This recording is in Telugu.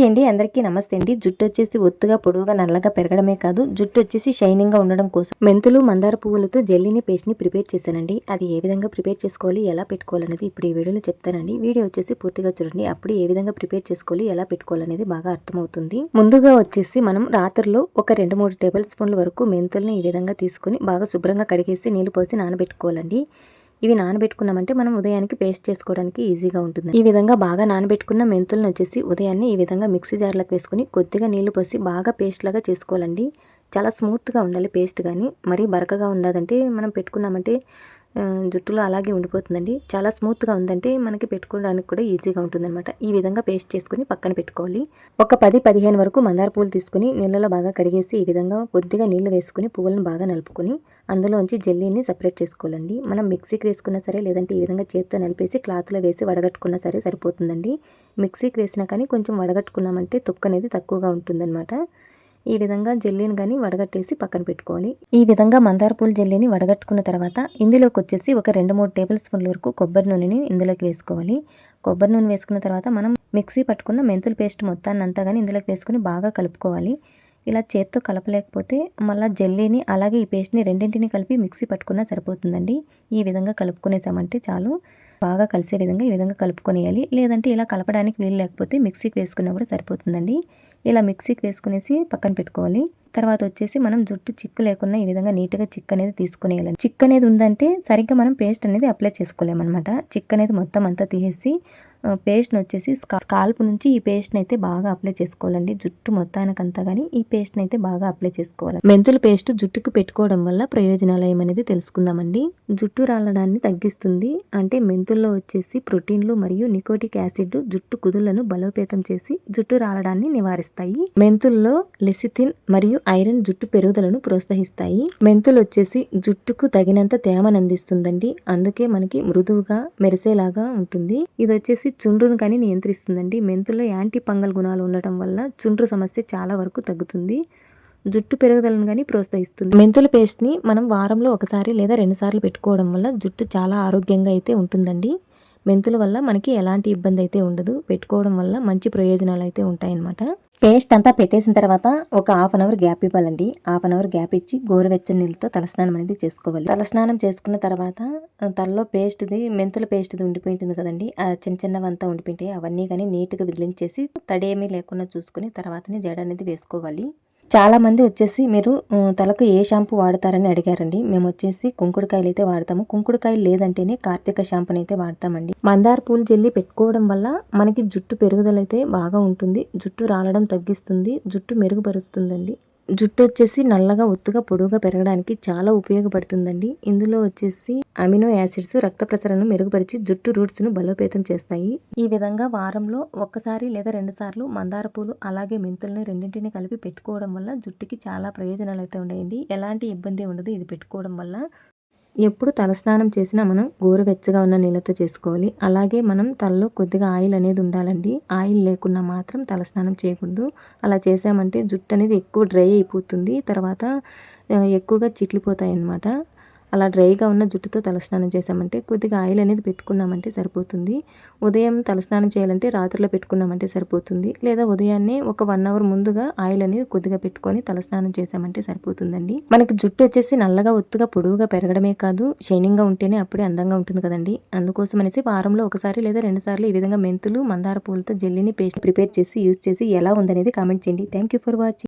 హాయ్ అండి అందరికీ నమస్తే అండి. జుట్టు వచ్చేసి ఒత్తుగా పొడవుగా నల్లగా పెరగడమే కాదు జుట్టు వచ్చేసి షైనింగ్గా ఉండడం కోసం మెంతులు మందార పువ్వులతో జెల్లీని పేస్ట్ని ప్రిపేర్ చేశానండి. అది ఏ విధంగా ప్రిపేర్ చేసుకోవాలి ఎలా పెట్టుకోవాలనేది ఇప్పుడు ఈ వీడియోలో చెప్తానండి. వీడియో వచ్చేసి పూర్తిగా చూడండి. అప్పుడు ఏ విధంగా ప్రిపేర్ చేసుకోవాలి ఎలా పెట్టుకోవాలనేది బాగా అర్థమవుతుంది. ముందుగా వచ్చేసి మనం రాత్రిలో ఒక రెండు మూడు టేబుల్ స్పూన్ల వరకు మెంతుల్ని ఈ విధంగా తీసుకుని బాగా శుభ్రంగా కడిగేసి నీళ్ళు పోసి నానబెట్టుకోవాలండి. ఇవి నానబెట్టుకున్నామంటే మనం ఉదయానికి పేస్ట్ చేసుకోవడానికి ఈజీగా ఉంటుంది. ఈ విధంగా బాగా నానబెట్టుకున్న మెంతులను వచ్చేసి ఉదయాన్నే ఈ విధంగా మిక్సీ జార్లకు వేసుకుని కొద్దిగా నీళ్ళు పోసి బాగా పేస్ట్ లాగా చేసుకోవాలండి. చాలా స్మూత్గా ఉండాలి పేస్ట్ కానీ మరీ బరకగా ఉండదంటే మనం పెట్టుకున్నామంటే జుట్టులో అలాగే ఉండిపోతుందండి. చాలా స్మూత్గా ఉందంటే మనకి పెట్టుకోవడానికి కూడా ఈజీగా ఉంటుందన్నమాట. ఈ విధంగా పేస్ట్ చేసుకుని పక్కన పెట్టుకోవాలి. ఒక పది పదిహేను వరకు మందార పూలు తీసుకుని నీళ్ళలో బాగా కడిగేసి ఈ విధంగా కొద్దిగా నీళ్ళు వేసుకుని పువ్వులను బాగా నలుపుకొని అందులోంచి జెల్లీని సపరేట్ చేసుకోవాలండి. మనం మిక్సీకి వేసుకున్నా సరే లేదంటే ఈ విధంగా చేత్తో నలిపేసి క్లాత్లో వేసి వడగట్టుకున్నా సరే సరిపోతుందండి. మిక్సీకి వేసినా కానీ కొంచెం వడగట్టుకున్నామంటే తొక్కు అనేది తక్కువగా ఉంటుందన్నమాట. ఈ విధంగా జెల్లీని కానీ వడగట్టేసి పక్కన పెట్టుకోవాలి. ఈ విధంగా మందార పూల జెల్లీని వడగట్టుకున్న తర్వాత ఇందులోకి వచ్చేసి ఒక రెండు మూడు టేబుల్ స్పూన్ల వరకు కొబ్బరి నూనెని ఇందులోకి వేసుకోవాలి. కొబ్బరి నూనె వేసుకున్న తర్వాత మనం మిక్సీ పట్టుకున్న మెంతుల పేస్ట్ మొత్తాన్ని అంతా కానీ ఇందులోకి వేసుకుని బాగా కలుపుకోవాలి. ఇలా చేత్తో కలపలేకపోతే మళ్ళీ జెల్లీని అలాగే ఈ పేస్ట్ని రెండింటిని కలిపి మిక్సీ పట్టుకున్నా సరిపోతుందండి. ఈ విధంగా కలుపుకునేసామంటే చాలు. బాగా కలిసే విధంగా ఈ విధంగా కలుపుకొనేయాలి. లేదంటే ఇలా కలపడానికి వీలు లేకపోతే మిక్సీకి వేసుకున్నా కూడా సరిపోతుందండి. ఇలా మిక్సీకి వేసుకునేసి పక్కన పెట్టుకోవాలి. తర్వాత వచ్చేసి మనం జుట్టు చిక్కు లేకుండా ఈ విధంగా నీట్గా చిక్ అనేది తీసుకునేయాలి చిక్ అనేది ఉందంటే సరిగ్గా మనం పేస్ట్ అనేది అప్లై చేసుకోలేమన్నమాట. చిక్ అనేది మొత్తం అంతా తీసేసి పేస్ట్ని వచ్చేసి స్కాల్ప్ నుంచి ఈ పేస్ట్ని అయితే బాగా అప్లై చేసుకోవాలండి. జుట్టు మొత్తానికంతా కానీ ఈ పేస్ట్ని అయితే బాగా అప్లై చేసుకోవాలి మెంతుల పేస్ట్ జుట్టుకు పెట్టుకోవడం వల్ల ప్రయోజనాలు ఏమనేది తెలుసుకుందామండి. జుట్టు రాలడాన్ని తగ్గిస్తుంది. అంటే మెంతుల్లో వచ్చేసి ప్రోటీన్లు మరియు నికోటిక్ యాసిడ్ జుట్టు కుదులను బలోపేతం చేసి జుట్టు రాలడాన్ని నివారిస్తాయి. మెంతుల్లో లెసిథిన్ మరియు ఐరన్ జుట్టు పెరుగుదలను ప్రోత్సహిస్తాయి. మెంతులు వచ్చేసి జుట్టుకు తగినంత తేమను అందిస్తుందండి. అందుకే మనకి మృదువుగా మెరిసేలాగా ఉంటుంది. ఇది వచ్చేసి చుండ్రును కానీ నియంత్రిస్తుందండి. మెంతుల్లో యాంటీ పంగల్ గుణాలు ఉండటం వల్ల చుండ్రు సమస్య చాలా వరకు తగ్గుతుంది. జుట్టు పెరుగుదలను కానీ ప్రోత్సహిస్తుంది. మెంతుల పేస్ట్ని మనం వారంలో ఒకసారి లేదా రెండుసార్లు పెట్టుకోవడం వల్ల జుట్టు చాలా ఆరోగ్యంగా అయితే ఉంటుందండి. మెంతుల వల్ల మనకి ఎలాంటి ఇబ్బంది అయితే ఉండదు. పెట్టుకోవడం వల్ల మంచి ప్రయోజనాలు అయితే ఉంటాయన్నమాట. పేస్ట్ అంతా పెట్టేసిన తర్వాత ఒక హాఫ్ అన్ అవర్ గ్యాప్ ఇవ్వాలండి. హాఫ్ అన్ అవర్ గ్యాప్ ఇచ్చి గోరువెచ్చని నీళ్ళతో తలస్నానం అనేది చేసుకోవాలి. తలస్నానం చేసుకున్న తర్వాత తలలో పేస్ట్ది మెంతుల పేస్ట్ది ఉండిపోయింటుంది కదండి. ఆ చిన్న చిన్నవంతా ఉండిపోయింటాయి. అవన్నీ కానీ నీట్గా విదిలించేసి తడేమీ లేకుండా చూసుకుని తర్వాతనే జడ అనేది వేసుకోవాలి. చాలామంది వచ్చేసి మీరు తలకు ఏ షాంపూ వాడతారని అడిగారండి. మేము వచ్చేసి కుంకుడుకాయలు అయితే వాడతాము. కుంకుడుకాయలు లేదంటేనే కార్తీక షాంపూని అయితే వాడతామండి. మందార పూలు జల్లి పెట్టుకోవడం వల్ల మనకి జుట్టు పెరుగుదల అయితే బాగా ఉంటుంది. జుట్టు రాలడం తగ్గిస్తుంది. జుట్టు మెరుగుపరుస్తుందండి. జుట్టు వచ్చేసి నల్లగా ఒత్తుగా పొడవుగా పెరగడానికి చాలా ఉపయోగపడుతుందండి. ఇందులో వచ్చేసి అమినో యాసిడ్స్ రక్త ప్రసరణను మెరుగుపరిచి జుట్టు రూట్స్ను బలోపేతం చేస్తాయి. ఈ విధంగా వారంలో ఒక్కసారి లేదా రెండు సార్లు మందార పూలు అలాగే మెంతుల్ని రెండింటిని కలిపి పెట్టుకోవడం వల్ల జుట్టుకి చాలా ప్రయోజనాలు అయితే ఉన్నాయండి. ఎలాంటి ఇబ్బంది ఉండదు. ఇది పెట్టుకోవడం వల్ల ఎప్పుడు తలస్నానం చేసినా మనం గోరువెచ్చగా ఉన్న నీళ్ళతో చేసుకోవాలి. అలాగే మనం తలలో కొద్దిగా ఆయిల్ అనేది ఉండాలండి. ఆయిల్ లేకున్నా మాత్రం తలస్నానం చేయకూడదు. అలా చేసామంటే జుట్టు అనేది ఎక్కువ డ్రై అయిపోతుంది. తర్వాత ఎక్కువగా చిట్లిపోతాయి అన్నమాట అలా డ్రైగా ఉన్న జుట్టుతో తలస్నానం చేసామంటే కొద్దిగా ఆయిల్ అనేది పెట్టుకున్నామంటే సరిపోతుంది. ఉదయం తలస్నానం చేయాలంటే రాత్రిలో పెట్టుకున్నామంటే సరిపోతుంది. లేదా ఉదయాన్నే ఒక వన్ అవర్ ముందుగా ఆయిల్ అనేది కొద్దిగా పెట్టుకొని తలస్నానం చేసామంటే సరిపోతుందండి. మనకి జుట్టు వచ్చేసి నల్లగా ఒత్తుగా పొడువుగా పెరగడమే కాదు షైనింగ్గా ఉంటేనే అప్పుడే అందంగా ఉంటుంది కదండి. అందుకోసం అనేసి వారంలో ఒకసారి లేదా రెండు సార్లు ఈ విధంగా మెంతులు మందార పూలతో జెల్లీని పేస్ట్ ప్రిపేర్ చేసి యూజ్ చేసి ఎలా ఉందనేది కామెంట్ చేయండి. Thank for watching.